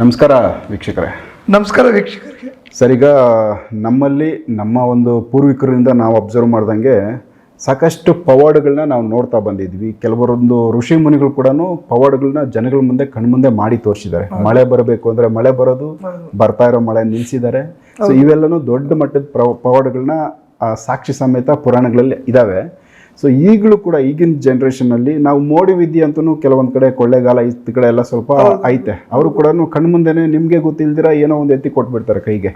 ನಮಸ್ಕಾರ ವೀಕ್ಷಕರೇ. ನಮಸ್ಕಾರ ವೀಕ್ಷಕರಿಗೆ. ಸರ್ ಈಗ ನಮ್ಮಲ್ಲಿ ನಮ್ಮ ಒಂದು ಪೂರ್ವಿಕರಿಂದ ನಾವು ಅಬ್ಸರ್ವ್ ಮಾಡ್ದಂಗೆ ಸಾಕಷ್ಟು ಪವಾಡಗಳನ್ನ ನಾವು ನೋಡ್ತಾ ಬಂದಿದ್ವಿ. ಕೆಲವರೊಂದು ಋಷಿ ಮುನಿಗಳು ಕೂಡ ಪವಾಡಗಳನ್ನ ಜನಗಳ ಮುಂದೆ ಕಣ್ಮುಂದೆ ಮಾಡಿ ತೋರಿಸಿದ್ದಾರೆ. ಮಳೆ ಬರಬೇಕು ಅಂದ್ರೆ ಮಳೆ ಬರೋದು ಬರ್ತಾ ಇರೋ ಮಳೆ ನಿಲ್ಸಿದ್ದಾರೆ. ಸೊ ಇವೆಲ್ಲನೂ ದೊಡ್ಡ ಮಟ್ಟದ ಪವಾಡಗಳನ್ನ ಸಾಕ್ಷಿ ಸಮೇತ ಪುರಾಣಗಳಲ್ಲಿ ಇದಾವೆ. ಸೊ ಈಗಲೂ ಕೂಡ ಈಗಿನ ಜನ್ರೇಷನಲ್ಲಿ ನಾವು ಮೋಡಿ ವಿದ್ಯೆ ಅಂತೂ ಕೆಲವೊಂದು ಕಡೆ ಕೊಳ್ಳೆಗಾಲ ಈ ಕಡೆ ಎಲ್ಲ ಸ್ವಲ್ಪ ಐತೆ. ಅವರು ಕೂಡ ಕಣ್ಮುಂದೆನೆ ನಿಮಗೆ ಗೊತ್ತಿಲ್ದಿರ ಏನೋ ಒಂದು ಎತ್ತಿ ಕೊಟ್ಬಿಡ್ತಾರೆ ಕೈಗೆ.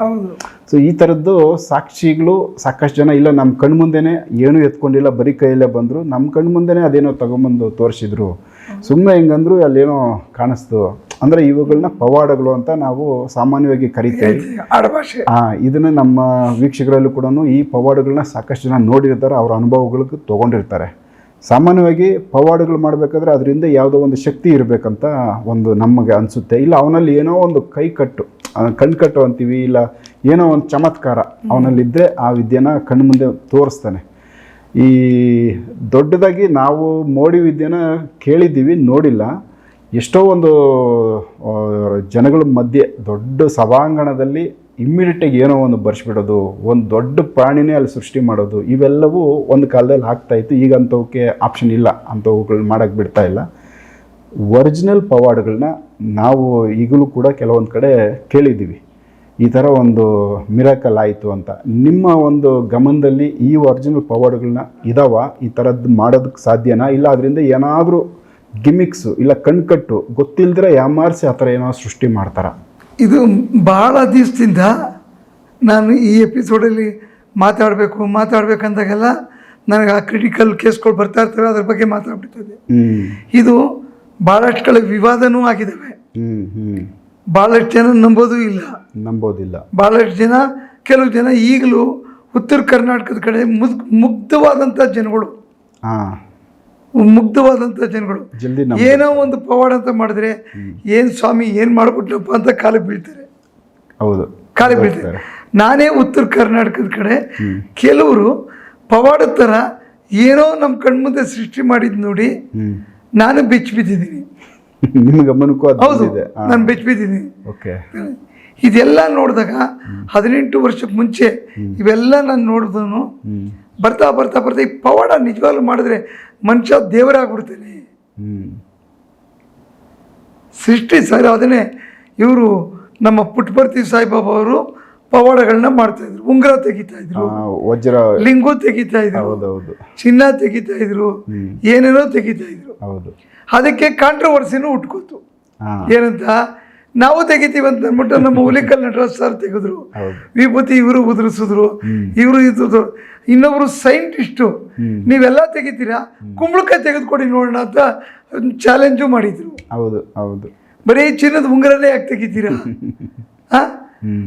ಸೊ ಈ ಥರದ್ದು ಸಾಕ್ಷಿಗಳು ಸಾಕಷ್ಟು ಜನ ಇಲ್ಲ ನಮ್ಮ ಕಣ್ಮುಂದೆನೆ ಏನೂ ಎತ್ಕೊಂಡಿಲ್ಲ ಬರೀ ಕೈಯಲ್ಲೇ ಬಂದರು. ನಮ್ಮ ಕಣ್ಮುಂದೆನೆ ಅದೇನೋ ತಗೊಂಬಂದು ತೋರಿಸಿದ್ರು. ಸುಮ್ಮನೆ ಹೆಂಗಂದ್ರು ಅಲ್ಲೇನೋ ಕಾಣಿಸ್ತು. ಅಂದರೆ ಇವುಗಳನ್ನ ಪವಾಡಗಳು ಅಂತ ನಾವು ಸಾಮಾನ್ಯವಾಗಿ ಕರಿತೇವೆ. ಆಡಭಾಷೆ ಆ ಇದನ್ನ ನಮ್ಮ ವೀಕ್ಷಕರಲ್ಲೂ ಕೂಡ ಈ ಪವಾಡಗಳನ್ನ ಸಾಕಷ್ಟು ಜನ ನೋಡಿರ್ತಾರೆ ಅವರ ಅನುಭವಗಳಿಗೆ ತಗೊಂಡಿರ್ತಾರೆ. ಸಾಮಾನ್ಯವಾಗಿ ಪವಾಡಗಳು ಮಾಡಬೇಕಾದ್ರೆ ಅದರಿಂದ ಯಾವುದೋ ಒಂದು ಶಕ್ತಿ ಇರಬೇಕಂತ ಒಂದು ನಮಗೆ ಅನಿಸುತ್ತೆ. ಇಲ್ಲ ಅವನಲ್ಲಿ ಏನೋ ಒಂದು ಕೈ ಕಟ್ಟು ಕಣ್ಕಟ್ಟು ಅಂತೀವಿ ಇಲ್ಲ ಏನೋ ಒಂದು ಚಮತ್ಕಾರ ಅವನಲ್ಲಿದ್ದರೆ ಆ ವಿದ್ಯೆನ ಕಣ್ಣು ಮುಂದೆ ತೋರಿಸ್ತಾನೆ. ಈ ದೊಡ್ಡದಾಗಿ ನಾವು ಮೋಡಿ ವಿದ್ಯೆನ ಕೇಳಿದ್ದೀವಿ, ನೋಡಿಲ್ಲ. ಎಷ್ಟೋ ಒಂದು ಜನಗಳ ಮಧ್ಯೆ ದೊಡ್ಡ ಸಭಾಂಗಣದಲ್ಲಿ ಇಮ್ಮಿಡಿಯೇಟಾಗಿ ಏನೋ ಒಂದು ಬರ್ಸ್ಬಿಡೋದು, ಒಂದು ದೊಡ್ಡ ಪ್ರಾಣಿನೇ ಅಲ್ಲಿ ಸೃಷ್ಟಿ ಮಾಡೋದು, ಇವೆಲ್ಲವೂ ಒಂದು ಕಾಲದಲ್ಲಿ ಆಗ್ತಾ ಇತ್ತು. ಈಗ ಅಂಥವಕ್ಕೆ ಆಪ್ಷನ್ ಇಲ್ಲ. ಅಂಥವುಗಳು ಮಾಡೋಕ್ಕೆ ಬಿಡ್ತಾ ಇಲ್ಲ. ಒರಿಜಿನಲ್ ಪವಾಡ್ಗಳನ್ನ ನಾವು ಈಗಲೂ ಕೂಡ ಕೆಲವೊಂದು ಕಡೆ ಕೇಳಿದ್ದೀವಿ. ಈ ಥರ ಒಂದು ಮಿರಾಕಲ್ ಆಯಿತು ಅಂತ. ನಿಮ್ಮ ಒಂದು ಗಮನದಲ್ಲಿ ಈ ಒರಿಜಿನಲ್ ಪವರ್ಗಳನ್ನ ಇದಾವ? ಈ ಥರದ್ದು ಮಾಡೋದಕ್ಕೆ ಸಾಧ್ಯನಾ? ಇಲ್ಲ ಅದರಿಂದ ಏನಾದರೂ ಗಿಮಿಕ್ಸು ಇಲ್ಲ ಕಣ್ಕಟ್ಟು ಗೊತ್ತಿಲ್ದಿರ ಯಾಮಾರಿಸಿ ಆ ಥರ ಏನೋ ಸೃಷ್ಟಿ ಮಾಡ್ತಾರ? ಇದು ಭಾಳ ದಿವಸದಿಂದ ನಾನು ಈ ಎಪಿಸೋಡಲ್ಲಿ ಮಾತಾಡಬೇಕು ಮಾತಾಡಬೇಕಂದಾಗೆಲ್ಲ ನನಗೆ ಆ ಕ್ರಿಟಿಕಲ್ ಕೇಸ್ಗಳು ಬರ್ತಾ ಇರ್ತವೆ ಅದ್ರ ಬಗ್ಗೆ ಮಾತಾಡ್ಬಿಡ್ತದೆ ಇದು ಭಾಳಷ್ಟು ಕಡೆ ವಿವಾದನೂ ಆಗಿದ್ದಾವೆ. ಭಾಳಷ್ಟು ಜನ ನಂಬೋದು ಇಲ್ಲ. ನಂಬೋದಿಲ್ಲ. ಭಾಳಷ್ಟು ಜನ ಕೆಲವು ಜನ ಈಗಲೂ ಉತ್ತರ ಕರ್ನಾಟಕದ ಕಡೆ ಮುಗ್ ಮುಗ್ಧವಾದಂಥ ಜನಗಳು. ಹಾಂ. ಮುಗ್ಧವಾದಂಥ ಜನಗಳು. ಜಲ್ದಿ ಏನೋ ಒಂದು ಪವಾಡ ಅಂತ ಮಾಡಿದ್ರೆ ಏನು ಸ್ವಾಮಿ ಏನು ಮಾಡ್ಬಿಟ್ನಪ್ಪ ಅಂತ ಕಾಲ ಬೀಳ್ತಾರೆ. ಹೌದು. ಕಾಲ ಬೀಳ್ತಾರೆ. ನಾನೇ ಉತ್ತರ ಕರ್ನಾಟಕದ ಕಡೆ ಕೆಲವರು ಪವಾಡ ಥರ ಏನೋ ನಮ್ಮ ಕಣ್ಮುಂದೆ ಸೃಷ್ಟಿ ಮಾಡಿದ್ ನೋಡಿ ಹ್ಞೂ ನಾನು ಬಿಚ್ಚಿ ಬಿದ್ದಿದ್ದೀನಿ. ನಿಮ್ಮ ಗಮನಕ್ಕೂ ಅದು ಹೌದು ಬಂದಿದೆ. ನಾನು ಬೆಚ್ಚಿ ಬಿದ್ದಿದ್ದೀನಿ ಓಕೆ. ಇದೆಲ್ಲ ನೋಡಿದಾಗ ಹದಿನೆಂಟು ವರ್ಷಕ್ಕೆ ಮುಂಚೆ ಇವೆಲ್ಲ ನಾನು ನೋಡಿದನು ಬರ್ತಾ ಬರ್ತಾ ಬರ್ತಾ ಈ ಪವಾಡ ನಿಜವಾಗ್ಲೂ ಮಾಡಿದ್ರೆ ಮನುಷ್ಯ ದೇವರಾಗ್ಬಿಡ್ತಾನೆ ಸೃಷ್ಟಿ ಸರ್ ಅದನ್ನೇ ಇವರು ನಮ್ಮ ಪುಟ್ಟಪರ್ತಿ ಸಾಯಿಬಾಬಾ ಅವರು ಪವಾಡಗಳನ್ನ ಮಾಡ್ತಾ ಇದ್ರು. ಉಂಗುರ ತೆಗಿತಾ ಇದ್ರು. ವಜ್ರ ಲಿಂಗು ತೆಗಿತಾ ಇದ್ರು. ಚಿನ್ನ ತೆಗಿತಾ ಇದ್ರು. ಏನೇನೋ ತೆಗಿತಾ ಇದ್ರು. ಹೌದು. ಅದಕ್ಕೆ ಕಾಂಟ್ರವರ್ಸಿನೂ ಉಟ್ಕೋತು. ಏನಂತ? ನಾವು ತೆಗಿತೀವಿ ಅಂತ ಅಂದ್ಬಿಟ್ಟು ನಮ್ಮ ಹುಲಿಕಲ್ ನಟರಾಜ್ ಸರ್ ತೆಗೆದ್ರು. ವಿಭೂತಿ ಇವರು ಉದುರಿಸಿದ್ರು. ಇವರು ಇದ್ರು ಇನ್ನೊಬ್ರು ಸೈಂಟಿಸ್ಟು ನೀವೆಲ್ಲ ತೆಗಿತೀರಾ? ಕುಂಬಳಕಾಯಿ ತೆಗೆದುಕೊಡಿ ನೋಡೋಣ ಅಂತ ಚಾಲೆಂಜು ಮಾಡಿದ್ರು. ಹೌದು ಹೌದು. ಬರೀ ಚಿನ್ನದ ಉಂಗುರನೇ ಯಾಕೆ ತೆಗಿತೀರಾ? ಆ?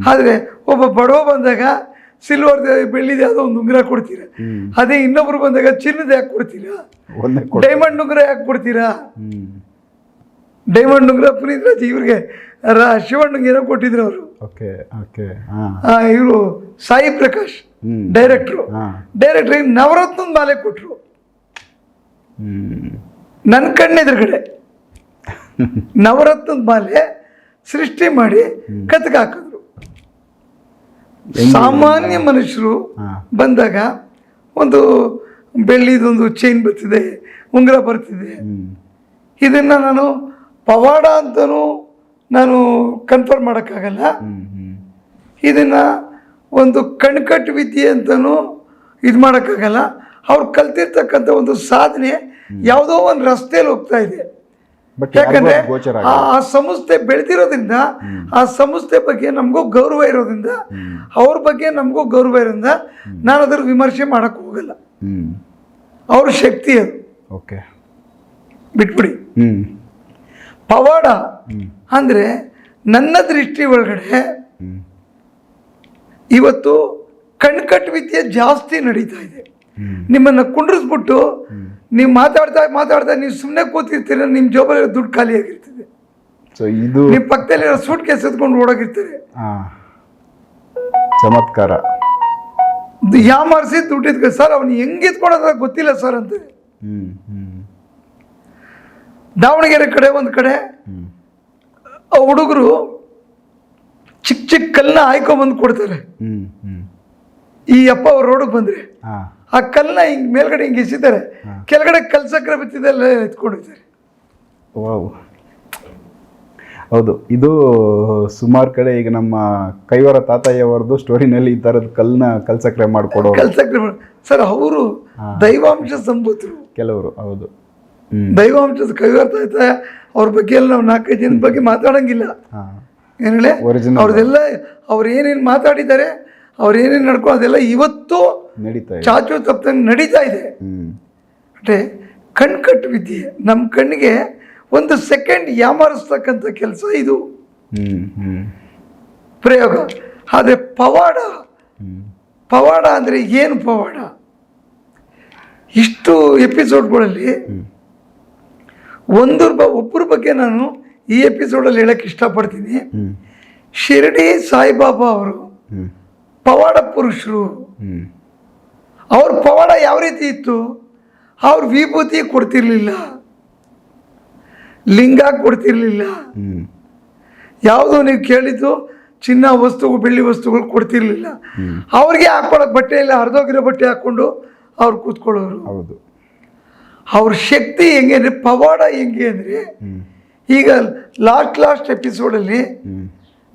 ಆದ್ರೆ ಒಬ್ಬ ಬಡವ ಬಂದಾಗ ಸಿಲ್ವರ್ ಬೆಳ್ಳಿದ ಯಾವುದೋ ಒಂದು ಉಂಗುರ ಕೊಡ್ತೀರಾ? ಅದೇ ಇನ್ನೊಬ್ರು ಬಂದಾಗ ಚಿನ್ನದ ಯಾಕೆ ಕೊಡ್ತೀರಾ? ಡೈಮಂಡ್ ಉಂಗುರ ಯಾಕೆ ಕೊಡ್ತೀರಾ? ಡೈಮಂಡ್ ಉಂಗುರ ಪುನೀತ್ ಇವ್ರಿಗೆ ಶಿವಣ್ಣ ಶಿವಣ್ಣಗೆ ಏನೋ ಕೊಟ್ಟಿದ್ರು ಅವರು. ಇವರು ಸಾಯಿ ಪ್ರಕಾಶ್ ಡೈರೆಕ್ಟ್ರು ಡೈರೆಕ್ಟ್ರಿ ನವರತ್ನದ ಮಾಲೆ ಕೊಟ್ಟರು ನನ್ನ ಕಣ್ಣೆದುರುಗಡೆ ನವರತ್ನದ ಮಾಲೆ ಸೃಷ್ಟಿ ಮಾಡಿ ಕತ್ಕಾಕ ಸಾಮಾನ್ಯ ಮನುಷ್ಯರು ಬಂದಾಗ ಒಂದು ಬೆಳ್ಳಿದೊಂದು ಚೈನ್ ಬರ್ತಿದೆ ಉಂಗುರ ಬರ್ತಿದೆ. ಇದನ್ನು ನಾನು ಪವಾಡ ಅಂತಲೂ ನಾನು ಕನ್ಫರ್ಮ್ ಮಾಡೋಕ್ಕಾಗಲ್ಲ. ಇದನ್ನು ಒಂದು ಕಣ್ಕಟ್ಟು ವಿದ್ಯೆ ಅಂತಲೂ ಇದು ಮಾಡೋಕ್ಕಾಗಲ್ಲ. ಅವ್ರು ಕಲ್ತಿರ್ತಕ್ಕಂಥ ಒಂದು ಸಾಧನೆ ಯಾವುದೋ ಒಂದು ರಸ್ತೆಯಲ್ಲಿ ಹೋಗ್ತಾ ಇದೆ. ಯಾಕಂದ್ರೆ ಆ ಸಂಸ್ಥೆ ಬೆಳೆದಿರೋದ್ರಿಂದ ಆ ಸಂಸ್ಥೆ ಬಗ್ಗೆ ನಮಗೂ ಗೌರವ ಇರೋದ್ರಿಂದ ಅವ್ರ ಬಗ್ಗೆ ನಮಗೂ ಗೌರವ ಇರೋದ್ರಿಂದ ನಾನು ಅದ್ರ ವಿಮರ್ಶೆ ಮಾಡಕ್ಕೆ ಹೋಗಲ್ಲ. ಅವ್ರ ಶಕ್ತಿ ಅದು. ಓಕೆ. ಬಿಟ್ಬಿಡಿ. ಪವಾಡ ಅಂದ್ರೆ ನನ್ನ ದೃಷ್ಟಿ ಒಳಗಡೆ ಇವತ್ತು ಕಣ್ಕಟ್ಟು ವಿದ್ಯೆ ಜಾಸ್ತಿ ನಡೀತಾ ಇದೆ. ನಿಮ್ಮನ್ನು ಕುಂಡ್ರಿಸ್ಬಿಟ್ಟು ನೀವು ಮಾತಾಡ್ತಾ ಮಾತಾಡ್ತಾ ನೀವು ಸುಮ್ಮನೆ ಕೂತಿರ್ತೀರ ನಿಮ್ಮ ಜೋಬಲ್ಲಿ ದುಡ್ಡು ಖಾಲಿಯಾಗಿರ್ತದೆ ಸೊ ಇದು ನಿಮ್ಮ ಪಕ್ಕದಲ್ಲಿರೋ ಸೂಟ್ ಕೇಸ್ ಎತ್ಕೊಂಡು ಓಡೋಗಿರ್ತಾರೆ. ಚಮತ್ಕಾರ. ಯಾಮಾರಿಸಿ ದುಡ್ಡು ಎತ್ಕೊ ಸರ್ ಅವ್ನು ಹೆಂಗೆ ಎತ್ಕೊಳೋದ ಗೊತ್ತಿಲ್ಲ ಸರ್ ಅಂತ. ದಾವಣಗೆರೆ ಕಡೆ ಒಂದು ಕಡೆ ಹುಡುಗರು ಚಿಕ್ಕ ಚಿಕ್ಕ ಕಲ್ಲನ್ನ ಆಯ್ಕೊಂಬಂದು ಕೊಡ್ತಾರೆ. ಈ ಅಪ್ಪ ಅವ್ರ ರೋಡಿಗೆ ಬಂದರೆ. ಆ ಕಲ್ಲನ್ನ ಹಿಂಗೆ ಮೇಲ್ಗಡೆ ಹಿಂಗೆ ಎಸಿದ್ದಾರೆ. ಕೆಳಗಡೆ ಕಲ್ಸಕ್ರೆ ಬಿತ್ತಿದ್ದೆಲ್ಲ ಎತ್ಕೊಂಡಿದ್ದಾರೆ. ವಾವ್. ಹೌದು ಇದು ಸುಮಾರು ಕಡೆ ಈಗ ನಮ್ಮ ಕೈವರ ತಾತಯ್ಯವರದು ಸ್ಟೋರಿನಲ್ಲಿ ಈ ಥರದ ಕಲ್ಲನ್ನ ಕಲ್ಸಕ್ರೆ ಮಾಡ್ಕೊಡೋ ಕಲ್ ಸಕ್ಕರೆ ಮಾಡ್- ಸರ್ ಅವರು ದೈವಾಂಶ ಸಂಭೂತರು ಕೆಲವರು ಹೌದು. ದೈವಾಂಶದ ಕೈವರ ತಾತಯ್ಯ ಅವ್ರ ಬಗ್ಗೆ ಎಲ್ಲ ನಾವು ನಾಲ್ಕೈದು ಜನ ಬಗ್ಗೆ ಮಾತಾಡಂಗಿಲ್ಲ. ಏನ್ ಹೇಳಿ. ಅವ್ರದೆಲ್ಲ ಅವ್ರು ಏನೇನು ಮಾತಾಡಿದ್ದಾರೆ ಅವ್ರು ಏನೇನು ನಡ್ಕೋ ಅದೆಲ್ಲ ಇವತ್ತು ನಡೀತಾ ಚಾಚು ತಪ್ಪದಂಗೆ ನಡೀತಾ ಇದೆ. ಅಂದರೆ ಕಣ್ ಕಣ್ಕಟ್ಟು ವಿದ್ಯೆ. ನಮ್ಮ ಕಣ್ಣಿಗೆ ಒಂದು ಸೆಕೆಂಡ್ ಯಾಮಾರಿಸ್ತಕ್ಕಂಥ ಕೆಲಸ ಇದು. ಪ್ರಯೋಗ. ಆದರೆ ಪವಾಡ. ಪವಾಡ ಅಂದರೆ ಏನು ಪವಾಡ? ಇಷ್ಟು ಎಪಿಸೋಡ್ಗಳಲ್ಲಿ ಒಂದು ಬ ಒಬ್ಬರ ಬಗ್ಗೆ ನಾನು ಈ ಎಪಿಸೋಡಲ್ಲಿ ಹೇಳಕ್ಕೆ ಇಷ್ಟಪಡ್ತೀನಿ. ಶಿರಡಿ ಸಾಯಿಬಾಬಾ ಅವರು ಪವಾಡ ಪುರುಷರು. ಅವ್ರ ಪವಾಡ ಯಾವ ರೀತಿ ಇತ್ತು? ಅವ್ರ ವಿಭೂತಿ ಕೊಡ್ತಿರ್ಲಿಲ್ಲ. ಲಿಂಗ ಕೊಡ್ತಿರ್ಲಿಲ್ಲ. ಯಾವುದು ನೀವು ಕೇಳಿದ್ದು ಚಿನ್ನ ವಸ್ತುಗಳು ಬೆಳ್ಳಿ ವಸ್ತುಗಳು ಕೊಡ್ತಿರ್ಲಿಲ್ಲ. ಅವ್ರಿಗೆ ಹಾಕೊಳಕ್ ಬಟ್ಟೆ ಇಲ್ಲ ಹರಿದೋಗಿರೋ ಬಟ್ಟೆ ಹಾಕ್ಕೊಂಡು ಅವ್ರು ಕೂತ್ಕೊಳ್ಳೋರು. ಹೌದು. ಅವ್ರ ಶಕ್ತಿ ಹೆಂಗೆ ಅಂದರೆ ಪವಾಡ ಹೆಂಗೆ ಅಂದರೆ ಈಗ ಲಾಸ್ಟ್ ಲಾಸ್ಟ್ ಎಪಿಸೋಡಲ್ಲಿ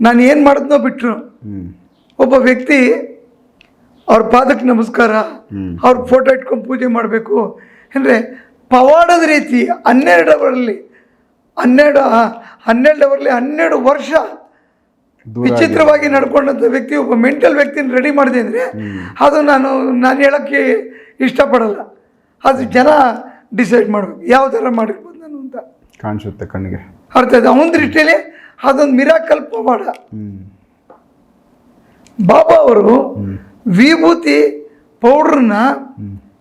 ನಾನು ಏನು ಮಾಡಿದ್ನೋ ಬಿಟ್ರು. ಹ್ಞೂ ಒಬ್ಬ ವ್ಯಕ್ತಿ ಅವ್ರ ಪಾದಕ್ಕೆ ನಮಸ್ಕಾರ. ಅವ್ರ ಫೋಟೋ ಇಟ್ಕೊಂಡು ಪೂಜೆ ಮಾಡಬೇಕು. ಅಂದರೆ ಪವಾಡದ ರೀತಿ ಹನ್ನೆರಡು ಅವರಲ್ಲಿ ಹನ್ನೆರಡು ಹನ್ನೆರಡು ಅವರಲ್ಲಿ ಹನ್ನೆರಡು ವರ್ಷ ವಿಚಿತ್ರವಾಗಿ ನಡ್ಕೊಂಡಂಥ ವ್ಯಕ್ತಿ ಒಬ್ಬ ಮೆಂಟಲ್ ವ್ಯಕ್ತಿನ ರೆಡಿ ಮಾಡಿದೆ ಅಂದರೆ ಅದು ನಾನು ನಾನು ಹೇಳೋಕ್ಕೆ ಇಷ್ಟಪಡಲ್ಲ. ಅದು ಜನ ಡಿಸೈಡ್ ಮಾಡಬೇಕು. ಯಾವ ಥರ ಮಾಡಿರ್ಬೋದು ನಾನು ಅಂತ. ಕಾಣಿಸುತ್ತೆ ಕಣ್ಣಿಗೆ. ಅರ್ಥ ಆಯ್ತು? ಅವನ ದೃಷ್ಟಿಯಲ್ಲಿ ಅದೊಂದು ಮಿರಾಕಲ್ ಪವಾಡ. ಬಾಬಾ ಅವರು ವಿಭೂತಿ ಪೌಡ್ರನ್ನ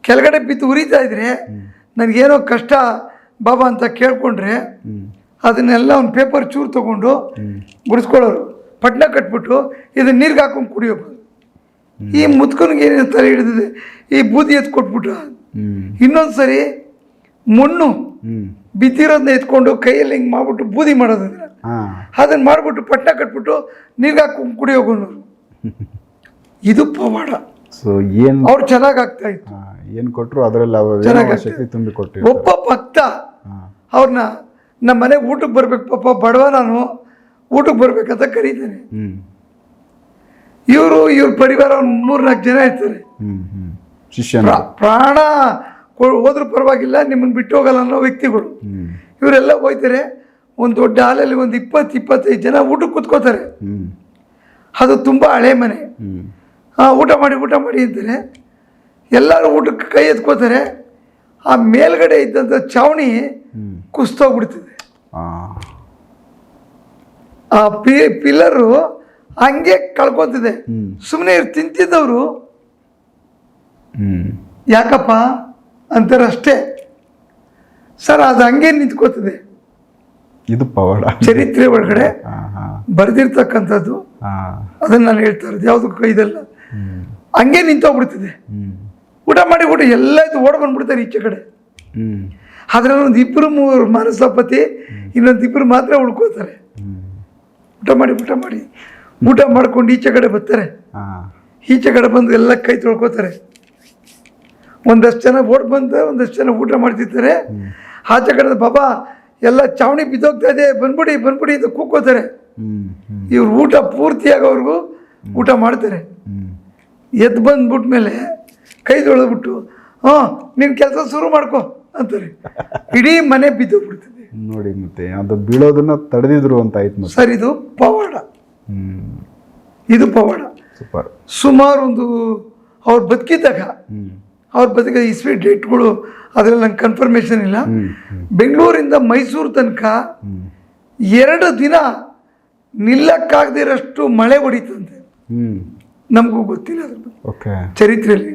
ಕೆಳಗಡೆ ಬಿದ್ದು ಉರಿತಾ ಇದ್ರೆ ನನಗೇನೋ ಕಷ್ಟ ಬಾಬಾ ಅಂತ ಕೇಳ್ಕೊಂಡ್ರೆ ಅದನ್ನೆಲ್ಲ ಒಂದು ಪೇಪರ್ ಚೂರು ತೊಗೊಂಡು ಗುಡಿಸ್ಕೊಳ್ಳೋರು. ಪಟ್ನ ಕಟ್ಬಿಟ್ಟು ಇದನ್ನ ನೀರಿಗೆ ಹಾಕೊಂಡು ಕುಡಿಯೋದು. ಈ ಮುತ್ಕನಿಗೆ ಏನೇನು ತಲೆ ಹಿಡಿದಿದೆ? ಈ ಬೂದಿ ಎತ್ ಕೊಟ್ಬಿಟ್ಟು ಇನ್ನೊಂದು ಸರಿ ಮಣ್ಣು ಬಿದ್ದಿರೋದನ್ನ ಎತ್ಕೊಂಡು ಕೈಯಲ್ಲಿ ಹಿಂಗೆ ಮಾಡ್ಬಿಟ್ಟು ಬೂದಿ ಮಾಡೋದಂದ್ರೆ. ಅದನ್ನು ಮಾಡ್ಬಿಟ್ಟು ಪಟ್ನ ಕಟ್ಬಿಟ್ಟು ನೀರಿಗೆ ಹಾಕೊಂಡು ಕುಡಿಯೋಗೋನವ್ರು ಇದು ಪವಾಡ. ಸೊ ಏನು ಅವ್ರು ಚೆನ್ನಾಗಿ ಆಗ್ತಾ ಇತ್ತು. ಏನು ಕೊಟ್ಟರು ಅದರಲ್ಲಿ ಶಕ್ತಿ ತುಂಬಿ ಕೊಟ್ಟು ಒಬ್ಬ ಭಕ್ತ ಅವ್ರನ್ನ ನಮ್ಮ ಮನೆಗೆ ಊಟಕ್ಕೆ ಬರ್ಬೇಕು. ಪಾಪ ಬಡವ ನಾನು ಊಟಕ್ಕೆ ಬರ್ಬೇಕಂತ ಕರೀತೇನೆ. ಇವರು ಇವ್ರ ಪರಿವಾರ ಒಂದು ಮೂರ್ನಾಲ್ಕು ಜನ ಇರ್ತಾರೆ. ಶಿಷ್ಯನ ಪ್ರಾಣ ಹೋದ್ರೂ ಪರವಾಗಿಲ್ಲ ನಿಮ್ಮನ್ನು ಬಿಟ್ಟು ಹೋಗಲ್ಲ ಅನ್ನೋ ವ್ಯಕ್ತಿಗಳು. ಇವರೆಲ್ಲ ಹೋಯ್ತಾರೆ ಒಂದು ದೊಡ್ಡ ಹಾಲಲ್ಲಿ ಒಂದು ಇಪ್ಪತ್ತು ಇಪ್ಪತ್ತೈದು ಜನ ಊಟಕ್ಕೆ ಕೂತ್ಕೋತಾರೆ. ಅದು ತುಂಬ ಹಳೆ ಮನೆ. ಊಟ ಮಾಡಿ ಊಟ ಮಾಡಿ ಅಂತಾರೆ. ಎಲ್ಲರೂ ಊಟಕ್ಕೆ ಕೈ ಎತ್ಕೋತಾರೆ ಆ ಮೇಲ್ಗಡೆ ಇದ್ದಂಥ ಚಾವಣಿ ಕುಸ್ತೋಗ್ಬಿಡ್ತಿದೆ. ಆ. ಪಿ ಪಿಲ್ಲರು ಹಂಗೆ ಕಳ್ಕೊತಿದೆ ಸುಮ್ಮನೆ ಇವ್ರು ತಿಂತಿದ್ದವರು ಯಾಕಪ್ಪ ಅಂತಾರಷ್ಟೇ. ಸರ್ ಅದು ಹಂಗೆ ನಿಂತ್ಕೋತದೆ ಇದು ಪವಾಡ. ಚರಿತ್ರೆ ಒಳಗಡೆ ಬರೆದಿರ್ತಕ್ಕಂಥದ್ದು. ಅದನ್ನ ನಾನು ಹೇಳ್ತಾ ಇರೋದು. ಯಾವುದಕ್ಕೂ ಇದಲ್ಲ? ಹಂಗೆ ನಿಂತೋಗ್ಬಿಡ್ತಿದೆ. ಊಟ ಮಾಡಿ ಊಟ ಎಲ್ಲ ಇದು ಓಡ್ ಬಂದ್ಬಿಡ್ತಾರೆ ಈಚೆ ಕಡೆ. ಅದ್ರಲ್ಲಿ ಒಂದು ಇಬ್ಬರು ಮೂರು ಮಾನಸಪತಿ ಇನ್ನೊಂದು ಇಬ್ಬರು ಮಾತ್ರ ಉಳ್ಕೋತಾರೆ ಊಟ ಮಾಡಿ ಊಟ ಮಾಡಿ. ಊಟ ಮಾಡ್ಕೊಂಡು ಈಚೆ ಕಡೆ ಬರ್ತಾರೆ. ಈಚೆ ಕಡೆ ಬಂದು ಎಲ್ಲ ಕೈ ತೊಳ್ಕೊತಾರೆ. ಒಂದಷ್ಟು ಜನ ಓಡ್ ಬಂದು ಒಂದಷ್ಟು ಜನ ಊಟ ಮಾಡ್ತಿರ್ತಾರೆ. ಆಚೆ ಕಡೆ ಬಾಬಾ ಎಲ್ಲ ಚಾವಣಿ ಬಿದ್ದೋಗ್ತಾ ಇದೆ ಬಂದ್ಬಿಡಿ ಬಂದ್ಬಿಡಿ ಅಂತ ಕೂಕೋತಾರೆ ಇವ್ರು ಊಟ ಪೂರ್ತಿಯಾಗೋವರೆಗೂ ಊಟ ಮಾಡ್ತಾರೆ. ಎದ್ದು ಎದ್ದು ಬಂದ್ಬಿಟ್ಮೇಲೆ ಕೈ ತೊಳೆದ್ಬಿಟ್ಟು ಹಾಂ ನಿನ್ನ ಕೆಲಸ ಶುರು ಮಾಡ್ಕೊ ಅಂತಾರೆ. ಇಡೀ ಮನೆ ಬಿದ್ದೋಗ್ಬಿಡ್ತದೆ. ನೋಡಿ ಮತ್ತೆ ಅದು ಬೀಳೋದನ್ನ ತಡೆದಿದ್ರು ಅಂತ ಆಯ್ತು ಸರ್ ಇದು ಪವಾಡ. ಇದು ಪವಾಡ. ಸೂಪರ್. ಸುಮಾರು ಒಂದು ಅವ್ರು ಬದುಕಿದ್ದಾಗ ಅವ್ರು ಅವ್ರ ಬದುಕಿದ ಇಸ್ವಿ ಡೇಟ್ಗಳು ಅದರಲ್ಲಿ ನಂಗೆ ಕನ್ಫರ್ಮೇಷನ್ ಇಲ್ಲ. ಬೆಂಗಳೂರಿಂದ ಮೈಸೂರು ತನಕ ಎರಡು ದಿನ ನಿಲ್ಲಕ್ಕಾಗದಿರೋಷ್ಟು ಮಳೆ ಹೊಡಿತಂತೆ. ನಮಗೂ ಗೊತ್ತಿಲ್ಲ ಅದ್ರ ಬಗ್ಗೆ. ಚರಿತ್ರೆಯಲ್ಲಿ.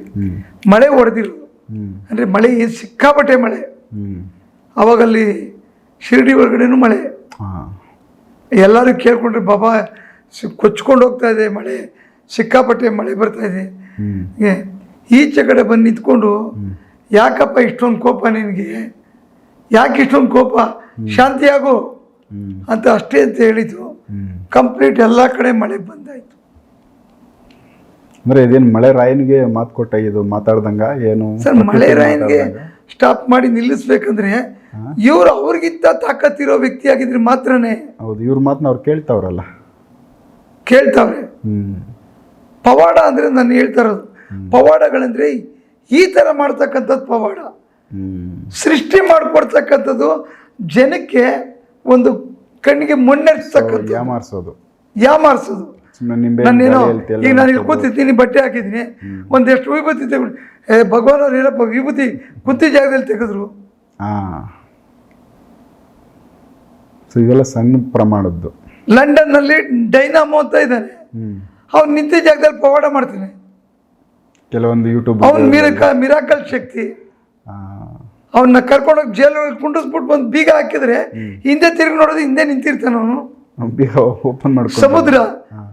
ಮಳೆ ಹೊಡೆದಿರೋದು. ಹ್ಞೂ ಅಂದರೆ ಮಳೆ ಏನ್ ಸಿಕ್ಕಾಪಟ್ಟೆ ಮಳೆ. ಅವಾಗಲ್ಲಿ ಶಿರಡಿ ಒಳಗಡೆನೂ ಮಳೆ. ಎಲ್ಲರೂ ಕೇಳ್ಕೊಂಡ್ರೆ ಬಾಬಾ ಸಿ- ಕೊಚ್ಕೊಂಡು ಹೋಗ್ತಾ ಇದೆ ಮಳೆ. ಸಿಕ್ಕಾಪಟ್ಟೆ ಮಳೆ ಬರ್ತಾ ಇದೆ. ಈಚೆ ಕಡೆ ಬಂದು ನಿಂತ್ಕೊಂಡು ಯಾಕಪ್ಪ ಇಷ್ಟೊಂದು ಕೋಪ ನಿನಗೆ? ಯಾಕೆ ಇಷ್ಟೊಂದು ಕೋಪ? ಶಾಂತಿಯಾಗು ಅಂತ ಅಷ್ಟೇ ಅಂತ ಹೇಳಿದ್ರು. ಕಂಪ್ಲೀಟ್ ಎಲ್ಲ ಕಡೆ ಮಳೆ ಬಂದಾಯ್ತು. ಅಂದ್ರೆ ಇದೇನು ಮಳೆ ರಾಯನಿಗೆ ಮಾತು ಕೊಟ್ಟ ಇದು ಮಾತಾಡ್ದಂಗ? ಏನು ಸರ್ ಮಳೆ ರಾಯನ್ಗೆ ಸ್ಟಾಪ್ ಮಾಡಿ ನಿಲ್ಲಿಸ್ಬೇಕಂದ್ರೆ ಇವ್ರು ಅವ್ರಿಗಿಂತ ತಾಕತ್ತಿರೋ ವ್ಯಕ್ತಿ ಆಗಿದ್ರೆ ಮಾತ್ರನೇ. ಹೌದು ಇವ್ರ ಮಾತನ್ನ ಅವ್ರು ಕೇಳ್ತಾವ್ರಲ್ಲ. ಕೇಳ್ತಾವ್ರೆ. ಪವಾಡ ಅಂದ್ರೆ ನಾನು ಹೇಳ್ತಾ ಇರೋದು. ಪವಾಡಗಳಂದ್ರೆ ಈ ಥರ ಮಾಡ್ತಕ್ಕಂಥದ್ದು ಪವಾಡ. ಸೃಷ್ಟಿ ಮಾಡಿಕೊಡ್ತಕ್ಕಂಥದ್ದು ಜನಕ್ಕೆ ಒಂದು ಕಣ್ಣಿಗೆ ಮಣ್ಣೆರ್ಸ್ತಕ್ಕಂಥದ್ದು. ಯಾಮಾರಿಸೋದು. ಯಾಮಾರ್ಸೋದು. ನಾನೇನೋ ಈಗ ನಾನು ಇಲ್ಲಿ. ಕೂತಿದ್ದೀನಿ ಬಟ್ಟೆ ಹಾಕಿದ್ದೀನಿ. ಒಂದೆಷ್ಟು ವಿಭೂತಿ ತೆಗೆದು ಏ ಭಗವಾನ್ ಅವ್ರು ಏನಪ್ಪ ವಿಭೂತಿ ಕುಂತಿ ಜಾಗದಲ್ಲಿ ತೆಗೆದ್ರು. ಸೊ ಇವೆಲ್ಲ ಸಣ್ಣ ಪ್ರಮಾಣದ್ದು. ಲಂಡನ್ನಲ್ಲಿ ಡೈನಾಮೋ ಅಂತ ಇದ್ದಾನೆ ಅವ್ನು ನಿಂತ ಜಾಗದಲ್ಲಿ ಪವಾಡ ಮಾಡ್ತಾನೆ. ಕೆಲವೊಂದು ಯೂಟ್ಯೂಬ್ ಅವ್ನ ಮಿರಕ ಮಿರಾಕಲ್ ಶಕ್ತಿ. ಅವನ್ನ ಕರ್ಕೊಂಡೋಗಿ ಜೇಲ್ ಕುಂಡಿಸ್ಬಿಟ್ಟು ಬಂದು ಬೀಗ ಹಾಕಿದ್ರೆ ಹಿಂದೆ ತಿರುಗಿ ನೋಡೋದು ಹಿಂದೆ ನಿಂತಿರ್ತಾನೆ ಅವನು. ಓಪನ್ ಮಾಡ್ಕೊಂಡು ಸಮುದ್ರ.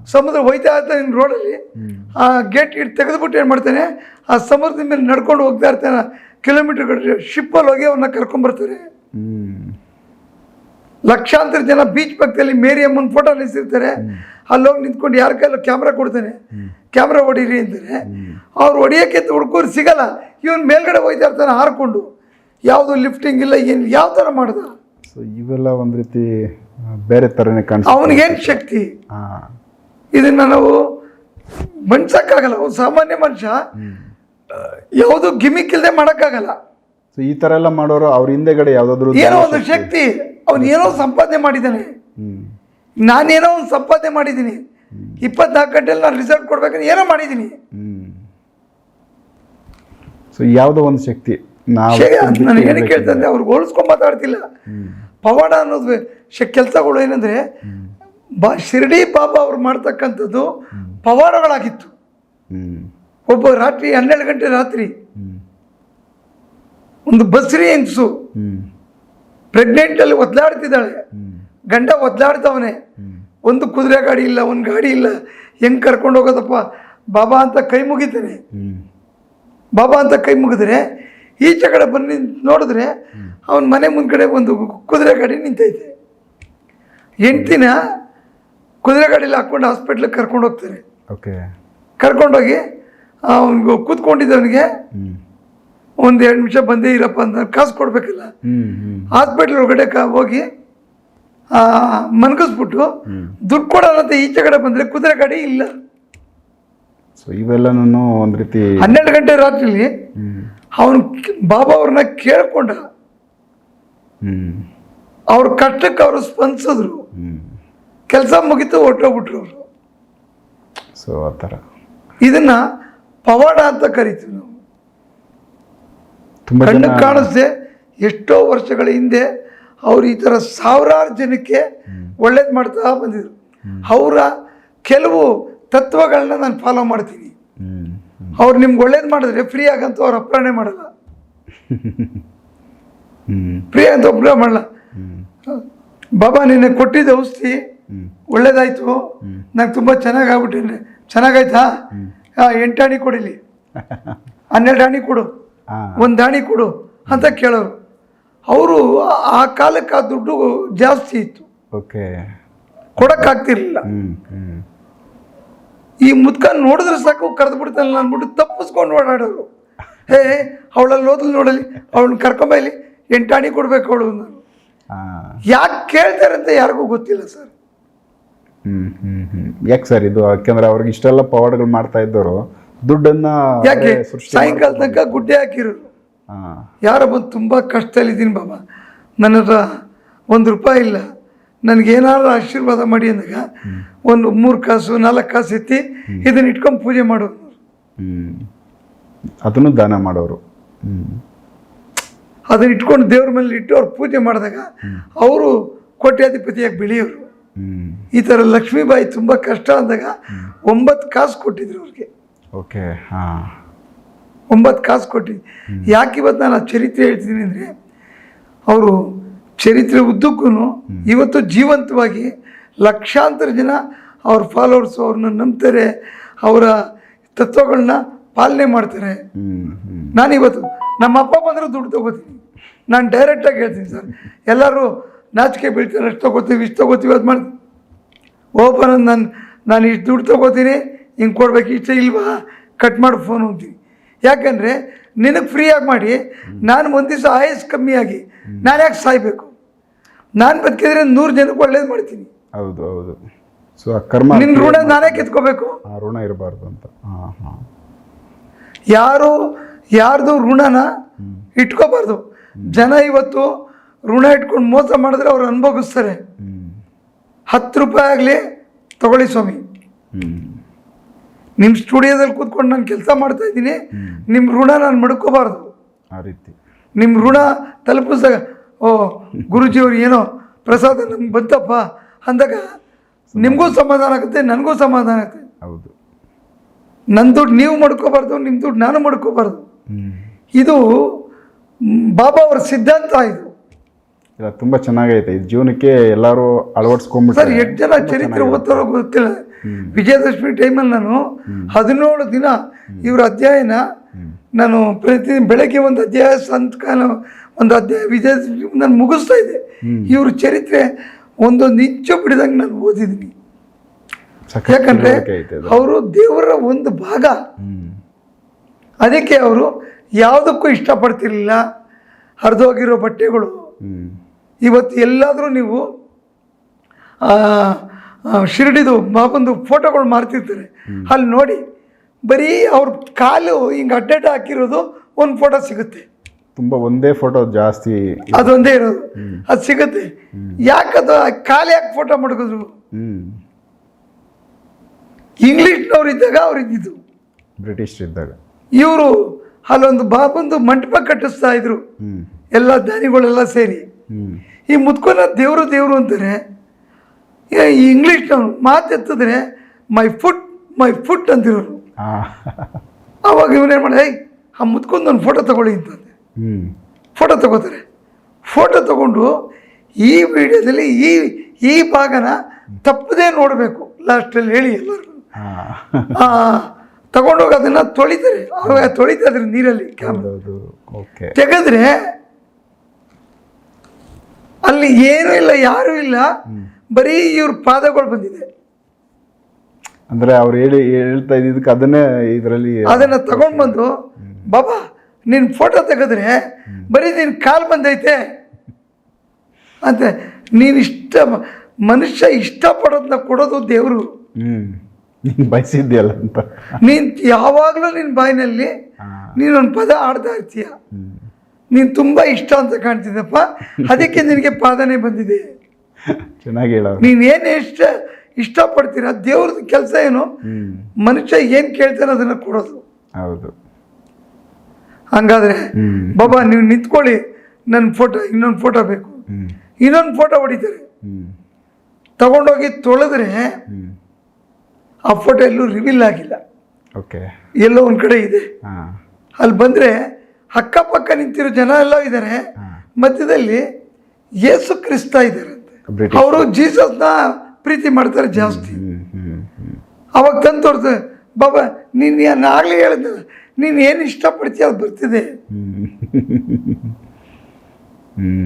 ಸಮುದ್ರ ಹೋಯ್ತಾ ಇರ್ತಾನೆ ರೋಡಲ್ಲಿ ಆ ಗೇಟ್ ಇಟ್ಟು ತೆಗೆದುಬಿಟ್ಟು ಏನು ಮಾಡ್ತಾನೆ ಆ ಸಮುದ್ರದ ಮೇಲೆ ನಡ್ಕೊಂಡು ಹೋಗ್ತಾ ಇರ್ತಾನೆ. ಕಿಲೋಮೀಟರ್ ಶಿಪ್ಪಲ್ಲಿ ಹೋಗಿ ಅವನ್ನ ಕರ್ಕೊಂಬರ್ತಾರೆ ಹ್ಮ್. ಲಕ್ಷಾಂತರ ಜನ ಬೀಚ್ ಪಕ್ಕದಲ್ಲಿ ಮೇರಿ ಅಮ್ಮನ ಫೋಟೋ ನಿಲ್ಸಿರ್ತಾರೆ ಅಲ್ಲಿ ಹೋಗಿ ನಿಂತ್ಕೊಂಡು ಯಾರ ಕೈಲೂ ಕ್ಯಾಮ್ರಾ ಕೊಡ್ತಾನೆ. ಕ್ಯಾಮ್ರಾ ಹೊಡೀರಿ ಅಂತಾರೆ. ಅವ್ರು ಹೊಡಿಯೋಕ್ಕೆ ಹುಡ್ಕೋರು ಸಿಗಲ್ಲ. ಇವನು ಮೇಲ್ಗಡೆ ಹೋಯ್ತಾ ಇರ್ತಾನೆ ಹಾರ್ಕೊಂಡು. ಯಾವುದು ಲಿಫ್ಟಿಂಗ್ ಇಲ್ಲ ಏನು ಯಾವ ಥರ ಮಾಡ್ದ? ಸೊ ಇವೆಲ್ಲ ಒಂದು ರೀತಿ ಬೇರೆ ಥರನೇ ಕಾಣಿಸ್ತು ಅವನಿಗೇನು ಶಕ್ತಿ? ಇದನ್ನು ನಾವು ಮನ್ಸಕ್ಕಾಗಲ್ಲ. ಅವ್ನು ಸಾಮಾನ್ಯ ಮನುಷ್ಯ ಯಾವುದು ಗಿಮಿಕ್ ಇಲ್ಲದೆ ಮಾಡೋಕ್ಕಾಗಲ್ಲ. ಸೊ ಈ ಥರ ಎಲ್ಲ ಮಾಡೋರು ಅವ್ರ ಹಿಂದೆಗಡೆ ಯಾವುದಾದ್ರು ಏನೋ ಒಂದು ಶಕ್ತಿ. ಅವನು ಏನೋ ಸಂಪಾದನೆ ಮಾಡಿದ್ದಾನೆ. ನಾನೇನೋ ಒಂದು ಸಂಪಾದನೆ ಮಾಡಿದ್ದೀನಿ. ಇಪ್ಪತ್ನಾಲ್ಕು ಗಂಟೆಯಲ್ಲಿ ನಾನು ರಿಸಲ್ಟ್ ಕೊಡ್ಬೇಕಂದ್ರೆ ಏನೋ ಮಾಡಿದ್ದೀನಿ. ಸೊ ಯಾವುದೋ ಒಂದು ಶಕ್ತಿ ನಾವು ನಾನು ಏನು ಕೇಳ್ತಂದ್ರೆ ಅವ್ರಿಗೆ ಹೋಲಿಸ್ಕೊಂಡು ಮಾತಾಡ್ತಿಲ್ಲ. ಪವಾಡ ಅನ್ನೋದು ಕೆಲಸಗಳು ಏನಂದ್ರೆ ಬಾ ಶಿರ್ಡಿ ಬಾಬಾ ಅವ್ರು ಮಾಡ್ತಕ್ಕಂಥದ್ದು ಪವಾಡಗಳಾಗಿತ್ತು. ಒಬ್ಬ ರಾತ್ರಿ ಹನ್ನೆರಡು ಗಂಟೆ ರಾತ್ರಿ ಒಂದು ಬಸ್ರಿ ಹೆಂಗಸು ಪ್ರೆಗ್ನೆಂಟಲ್ಲಿ ಒದ್ದಾಡ್ತಿದ್ದಾಳೆ ಗಂಡ ಒದ್ದಾಡ್ತವನೆ. ಒಂದು ಕುದುರೆ ಗಾಡಿ ಇಲ್ಲ ಒಂದು ಗಾಡಿ ಇಲ್ಲ ಹೆಂಗೆ ಕರ್ಕೊಂಡು ಹೋಗೋದಪ್ಪ? ಬಾಬಾ ಅಂತ ಕೈ ಮುಗಿತಾನೆ. ಬಾಬಾ ಅಂತ ಕೈ ಮುಗಿದ್ರೆ ಈಚೆ ಕಡೆ ಬಂದು ನೋಡಿದ್ರೆ ಅವನ ಮನೆ ಮುಂದ್ಗಡೆ ಒಂದು ಕುದುರೆ ಗಾಡಿ ನಿಂತೈತೆ. ಎಂಟಿನ ಕುದುರೆ ಗಾಡೀಲಿ ಹಾಕ್ಕೊಂಡು ಹಾಸ್ಪಿಟ್ಲಿಗೆ ಕರ್ಕೊಂಡು ಹೋಗ್ತಾರೆ. ಓಕೆ. ಕರ್ಕೊಂಡೋಗಿ ಅವನಿಗೆ ಕೂತ್ಕೊಂಡಿದ್ದವನಿಗೆ ಒಂದು ಎರಡು ನಿಮಿಷ ಬಂದೇ ಇರಪ್ಪ ಅಂತ ಕಾಸು ಕೊಡ್ಬೇಕಲ್ಲ. ಹಾಸ್ಪಿಟ್ಲ್ ಒಳಗಡೆ ಕ ಹೋಗಿ ಮನ್ಗಿಸ್ಬಿಟ್ಟು ದುಡ್ಡು ಕೊಡೋಣಂತ ಈಚೆ ಕಡೆ ಬಂದರೆ ಕುದುರೆ ಗಾಡಿ ಇಲ್ಲ. ಸೊ ಇವೆಲ್ಲನೂ ಒಂದು ರೀತಿ ಹನ್ನೆರಡು ಗಂಟೆ ರಾತ್ರಿಲಿ ಅವನು ಬಾಬಾ ಅವ್ರನ್ನ ಕೇಳ್ಕೊಂಡ. ಅವ್ರ ಕಷ್ಟಕ್ಕೆ ಅವರು ಸ್ಪಂದಿಸಿದ್ರು. ಕೆಲಸ ಮುಗಿತು ಹೊಟ್ಟೋಗ್ಬಿಟ್ರು ಅವರು. ಸೊ ಆ ಥರ. ಇದನ್ನ ಪವಾಡ ಅಂತ ಕರಿತೀವಿ ನಾವು. ಕಣ್ಣು ಕಾಣಿಸ್ದೆ ಎಷ್ಟೋ ವರ್ಷಗಳ ಹಿಂದೆ ಅವ್ರು ಈ ಥರ ಸಾವಿರಾರು ಜನಕ್ಕೆ ಒಳ್ಳೇದು ಮಾಡ್ತಾ ಬಂದಿದ್ರು. ಅವರ ಕೆಲವು ತತ್ವಗಳನ್ನ ನಾನು ಫಾಲೋ ಮಾಡ್ತೀನಿ. ಅವ್ರು ನಿಮ್ಗೆ ಒಳ್ಳೇದು ಮಾಡಿದ್ರೆ ಫ್ರೀ ಆಗಂತೂ ಅವ್ರು ಅಪ್ರಾಣೆ ಮಾಡಲ್ಲ. ಫ್ರೀ ಅಂತ ಒಬ್ಬರೇ ಮಾಡಲ್ಲ. ಬಾಬಾ ನಿನ್ನೆ ಕೊಟ್ಟಿದ್ದ ಔಷಧಿ ಒಳ್ಳೇದಾಯ್ತು. ನಂಗೆ ತುಂಬ ಚೆನ್ನಾಗಿ ಆಗ್ಬಿಟ್ಟಿನಿ ಚೆನ್ನಾಗಾಯ್ತಾ ಎಂಟು ಆಣಿ ಕೊಡಿಲಿ. ಹನ್ನೆರಡು ಆಣಿ ಕೊಡು. ಒಂದು ಆಣಿ ಕೊಡು ಅಂತ ಕೇಳೋರು. ಅವರು ಆ ಕಾಲಕ್ಕೆ ಆ ದುಡ್ಡು ಜಾಸ್ತಿ ಇತ್ತು. ಓಕೆ. ಕೊಡೋಕ್ಕಾಗ್ತಿರ್ಲಿಲ್ಲ. ಈ ಮುದ್ಕ ನೋಡಿದ್ರೆ ಸಾಕು ಕರೆದು ಬಿಡ್ತಾನಲ್ಲ ಅಂದ್ಬಿಟ್ಟು ತಪ್ಪಿಸ್ಕೊಂಡು ಓಡಾಡೋರು. ಹೇ ಅವಳಲ್ಲಿ ಹೋದ್ಲು ನೋಡಲಿ ಅವಳನ್ನ ಕರ್ಕೊಂಬೈಲಿ ಎಂಟಾಣಿ ಕೊಡ್ಬೇಕು ಅವಳು ಅಂದರು. ಯಾಕೆ ಕೇಳ್ತಾರೆ ಅಂತ ಯಾರಿಗೂ ಗೊತ್ತಿಲ್ಲ ಸರ್. ಹ್ಮ್ ಹ್ಮ್ ಹ್ಮ್. ಯಾಕೆ ಸರ್ ಇದು? ಯಾಕೆಂದ್ರೆ ಅವ್ರಿಗೆ ಇಷ್ಟೆಲ್ಲ ಪವಾಡಗಳು ಮಾಡ್ತಾ ಇದ್ದವರು ದುಡ್ಡನ್ನ ಯಾಕೆ? ಸಾಯಂಕಾಲ ತನಕ ಗುಡ್ಡೆ ಹಾಕಿರೋರು. ಯಾರೋ ಬಂದು ತುಂಬ ಕಷ್ಟದಲ್ಲಿದ್ದೀನಿ ಬಾಬಾ. ನನ್ನ ಹತ್ರ ಒಂದು ರೂಪಾಯಿ ಇಲ್ಲ. ನನಗೇನಾದ್ರು ಆಶೀರ್ವಾದ ಮಾಡಿ ಅಂದಾಗ ಒಂದು ಮೂರು ಕಾಸು ನಾಲ್ಕು ಕಾಸು ಎತ್ತಿ ಇದನ್ನ ಇಟ್ಕೊಂಡು ಪೂಜೆ ಮಾಡೋರು ಅದನ್ನು ದಾನ ಮಾಡೋರು. ಅದನ್ನ ಇಟ್ಕೊಂಡು ದೇವ್ರ ಮೇಲೆ ಇಟ್ಟು ಅವ್ರು ಪೂಜೆ ಮಾಡಿದಾಗ ಅವರು ಕೋಟ್ಯಾಧಿಪತಿಯಾಗಿ ಬೆಳೆಯೋರು. ಈ ಥರ ಲಕ್ಷ್ಮೀಬಾಯಿ ತುಂಬ ಕಷ್ಟ ಅಂದಾಗ ಒಂಬತ್ತು ಕಾಸು ಕೊಟ್ಟಿದ್ರು ಅವ್ರಿಗೆ. ಓಕೆ ಹಾ. ಒಂಬತ್ತು ಕಾಸು ಕೊಟ್ಟು. ಯಾಕೆ ಇವತ್ತು ನಾನು ಆ ಚರಿತ್ರೆ ಹೇಳ್ತೀನಿ ಅಂದರೆ, ಅವರು ಚರಿತ್ರೆ ಉದ್ದಕ್ಕೂ ಇವತ್ತು ಜೀವಂತವಾಗಿ ಲಕ್ಷಾಂತರ ಜನ ಅವ್ರ ಫಾಲೋವರ್ಸು ಅವ್ರನ್ನ ನಂಬ್ತಾರೆ, ಅವರ ತತ್ವಗಳನ್ನ ಪಾಲನೆ ಮಾಡ್ತಾರೆ. ನಾನು ಇವತ್ತು ನಮ್ಮ ಅಪ್ಪ ಬಂದರೂ ದುಡ್ಡು ತಗೋತೀನಿ. ನಾನು ಡೈರೆಕ್ಟಾಗಿ ಹೇಳ್ತೀನಿ ಸರ್, ಎಲ್ಲರೂ ನಾಚಿಕೆ ಬೀಳ್ತಾರೆ, ಅಷ್ಟು ತಗೋತೀವಿ, ಇಷ್ಟು ತಗೋತೀವಿ, ಅದು ಮಾಡಿ ಓಪನ್ ನಾನು ನಾನು ಇಷ್ಟು ದುಡ್ಡು ತೊಗೋತೀನಿ, ಹಿಂಗೆ ಕೊಡ್ಬೇಕು, ಇಷ್ಟ ಇಲ್ವಾ? ಕಟ್ ಮಾಡಿ ಫೋನ್ ಹೋಗ್ತೀನಿ ಯಾಕಂದರೆ ನಿನಗೆ ಫ್ರೀಯಾಗಿ ಮಾಡಿ ನಾನು ಒಂದು ದಿವಸ ಆಯಸ್ ಕಮ್ಮಿಯಾಗಿ ನಾನು ಯಾಕೆ ಸಾಯ್ಬೇಕು? ನಾನು ಬದುಕಿದ್ರೆ ನೂರು ಜನಕ್ಕೆ ಒಳ್ಳೇದು ಮಾಡ್ತೀನಿ. ಹೌದು ಹೌದು. ಸೊ ಕರ್ಮ ನಿನ್ನ ಋಣ ನಾನೇ ಕಿತ್ಕೋಬೇಕು? ಆ ಋಣ ಇರಬಾರ್ದು ಅಂತ. ಯಾರು ಯಾರ್ದು ಋಣನ ಇಟ್ಕೋಬಾರ್ದು. ಜನ ಇವತ್ತು ಋಣ ಇಟ್ಕೊಂಡು ಮೋಸ ಮಾಡಿದ್ರೆ ಅವ್ರು ಅನುಭವಿಸ್ತಾರೆ. ಹತ್ತು ರೂಪಾಯಿ ಆಗಲಿ ತಗೊಳ್ಳಿ ಸ್ವಾಮಿ. ನಿಮ್ಮ ಸ್ಟುಡಿಯೋದಲ್ಲಿ ಕೂತ್ಕೊಂಡು ನಾನು ಕೆಲಸ ಮಾಡ್ತಾ ಇದ್ದೀನಿ ನಿಮ್ಮ ಋಣ ನಾನು ಮಡ್ಕೋಬಾರ್ದು. ಆ ರೀತಿ. ನಿಮ್ಮ ಋಣ ತಲುಪಿಸ ಓ ಗುರುಜಿಯವ್ರು ಏನೋ ಪ್ರಸಾದ ನಮ್ಗೆ ಬಂತಪ್ಪ ಅಂದಾಗ ನಿಮಗೂ ಸಮಾಧಾನ ಆಗುತ್ತೆ ನನಗೂ ಸಮಾಧಾನ ಆಗುತ್ತೆ. ಹೌದು. ನನ್ನ ದುಡ್ಡು ನೀವು ಮಡ್ಕೋಬಾರ್ದು ನಿಮ್ಮ ದುಡ್ಡು ನಾನು ಮಡ್ಕೋಬಾರ್ದು. ಇದು ಬಾಬಾ ಅವರ ಸಿದ್ಧಾಂತ ಇದು. ಇಲ್ಲ ತುಂಬ ಚೆನ್ನಾಗೈತೆ. ಇದು ಜೀವನಕ್ಕೆ ಎಲ್ಲರೂ ಸರ್ ಅಳವಡಿಸ್ಕೊಂಡ್ಬಿಟ್ರೆ ಎಷ್ಟು ಜನ ಚರಿತ್ರೆ ಓದ್ತಾರೋ ಗೊತ್ತಿಲ್ಲ. ವಿಜಯದಶಮಿ ಟೈಮಲ್ಲಿ ನಾನು ಹದಿನೇಳು ದಿನ ಇವ್ರ ಅಧ್ಯಾಯನ ನಾನು ಪ್ರತಿದಿನ ಬೆಳಗ್ಗೆ ಒಂದು ಅಧ್ಯಾಯ ಸಂತಕಾಲ ಒಂದು ಅಧ್ಯಾಯ ವಿಜಯದಶಮಿ ನಾನು ಮುಗಿಸ್ತಾ ಇದ್ದೆ. ಇವ್ರ ಚರಿತ್ರೆ ಒಂದೊಂದು ಇಂಚು ಬಿಡಿದಂಗೆ ನಾನು ಓದಿದ್ದೀನಿ. ಸಖತ್ ಯಾಕಂದ್ರೆ ತಿಳುವಳಿಕೆ ಐತೆ ಅದು. ಅವರು ದೇವರ ಒಂದು ಭಾಗ. ಹ್ಮ್. ಅದಕ್ಕೆ ಅವರು ಯಾವುದಕ್ಕೂ ಇಷ್ಟಪಡ್ತಿರ್ಲಿಲ್ಲ. ಹರಿದೋಗಿರೋ ಬಟ್ಟೆಗಳು. ಹ್ಮ್. ಇವತ್ತು ಎಲ್ಲಾದರೂ ನೀವು ಶಿರಡಿದು ಬಾಬಂದು ಫೋಟೋಗಳು ಮಾರ್ತಿರ್ತಾರೆ ಅಲ್ಲಿ ನೋಡಿ ಬರೀ ಅವ್ರ ಕಾಲು ಹಿಂಗೆ ಅಡ್ಡಡ್ಡ ಹಾಕಿರೋದು ಒಂದು ಫೋಟೋ ಸಿಗುತ್ತೆ. ತುಂಬ ಒಂದೇ ಫೋಟೋ ಜಾಸ್ತಿ ಅದೊಂದೇ ಇರೋದು. ಅದು ಸಿಗುತ್ತೆ. ಯಾಕದು ಖಾಲಿ ಕಾಲು ಯಾಕೆ ಫೋಟೋ ಮಾಡ್ಕೋದ್ರು? ಇಂಗ್ಲಿಷ್ನವ್ರು ಇದ್ದಾಗ ಅವ್ರು ಇದ್ದಿದ್ದು ಬ್ರಿಟಿಷ್ ಇದ್ದಾಗ. ಇವರು ಅಲ್ಲೊಂದು ಬಾಬಂದು ಮಂಟಪ ಕಟ್ಟಿಸ್ತಾ ಇದ್ರು. ಎಲ್ಲ ದಾನಿಗಳೆಲ್ಲ ಸೇರಿ. ಈ ಮುದ್ಕೋನ ದೇವರು ದೇವರು ಅಂತಾರೆ. ಈ ಇಂಗ್ಲೀಷ್ನವ್ರು ಮಾತೆತ್ತಿದ್ರೆ ಮೈ ಫುಟ್ ಮೈ ಫುಟ್ ಅಂತಿರೋರು. ಅವಾಗ ಇವನೇನು ಮಾಡಿದೆ ಏಯ್ ಆ ಮುದ್ಕೊಂಡು ಒಂದು ಫೋಟೋ ತಗೊಳ್ಳಿ ಅಂತಂದೆ ಫೋಟೋ ತಗೋತಾರೆ. ಫೋಟೋ ತಗೊಂಡು ಈ ವಿಡಿಯೋದಲ್ಲಿ ಈ ಈ ಭಾಗನ ತಪ್ಪದೇ ನೋಡಬೇಕು. ಲಾಸ್ಟಲ್ಲಿ ಹೇಳಿ ಎಲ್ಲರೂ ತಗೊಂಡೋಗಿ ಅದನ್ನು ತೊಳಿತಾರೆ. ಅವಾಗ ತೊಳಿತಾ ಇದ್ರೆ ನೀರಲ್ಲಿ ತೆಗೆದ್ರೆ ಅಲ್ಲಿ ಏನೂ ಇಲ್ಲ ಯಾರೂ ಇಲ್ಲ. ಬರೀ ಇವ್ರ ಪಾದಗಳು ಬಂದಿದೆ. ಅಂದ್ರೆ ಅವ್ರು ಹೇಳಿ ಹೇಳ್ತಾ ಇದ್ದಿದ್ದಕ್ಕೆ ಅದನ್ನೇ ಇದರಲ್ಲಿ ಅದನ್ನ ತಗೊಂಡ್ಬಂದು ಬಾಬಾ ನಿನ್ ಫೋಟೋ ತೆಗೆದ್ರೆ ಬರೀ ನಿನ್ ಕಾಲ್ ಬಂದೈತೆ. ಅಂತ ನೀನ್ ಇಷ್ಟ ಮನುಷ್ಯ ಇಷ್ಟಪಡೋದನ್ನ ಕೊಡೋದು ದೇವರು. ಬಯಸಿದ್ಯಲ್ಲ ಅಂತ. ನೀನ್ ಯಾವಾಗಲೂ ನಿನ್ನ ಬಾಯಿನಲ್ಲಿ ನೀನೊಂದು ಪದ ಆಡ್ತಾ ಇರ್ತೀಯ. ನೀನು ತುಂಬ ಇಷ್ಟ ಅಂತ ಕಾಣ್ತಿದ್ದಪ್ಪ ಅದಕ್ಕೆ ನಿನಗೆ ಪಾದನೆ ಬಂದಿದೆ. ಚೆನ್ನಾಗಿ ಹೇಳೋ. ನೀನು ಏನು ಇಷ್ಟ ಇಷ್ಟಪಡ್ತೀರ? ದೇವ್ರದ್ದು ಕೆಲಸ ಏನು? ಮನುಷ್ಯ ಏನು ಕೇಳ್ತಾನೆ ಅದನ್ನು ಕೊಡೋದು. ಹೌದು. ಹಂಗಾದ್ರೆ ಬಾಬಾ ನೀವು ನಿಂತ್ಕೊಳ್ಳಿ. ನನ್ನ ಫೋಟೋ ಇನ್ನೊಂದು ಫೋಟೋ ಬೇಕು. ಇನ್ನೊಂದು ಫೋಟೋ ಹೊಡಿತಾರೆ. ತಗೊಂಡೋಗಿ ತೊಳೆದ್ರೆ ಆ ಫೋಟೋ ಎಲ್ಲೂ ರಿವೀಲ್ ಆಗಿಲ್ಲ. ಓಕೆ. ಎಲ್ಲೋ ಒಂದು ಕಡೆ ಇದೆ. ಹಾ. ಅಲ್ಲಿ ಬಂದರೆ ಅಕ್ಕಪಕ್ಕ ನಿಂತಿರೋ ಜನ ಎಲ್ಲ ಇದ್ದಾರೆ ಮಧ್ಯದಲ್ಲಿ ಯೇಸು ಕ್ರಿಸ್ತ ಇದ್ದಾರೆ ಅವರು ಜೀಸಸ್ನ ಪ್ರೀತಿ ಮಾಡ್ತಾರೆ ಜಾಸ್ತಿ. ಅವಾಗ ತಂದು ತೋರ್ತದೆ ಬಾಬಾ ನೀನು ಆಗಲೇ ಹೇಳಿದ್ದೆ ನೀನು ಏನು ಇಷ್ಟಪಡ್ತೀಯ ಅದು ಬರ್ತಿದೆ.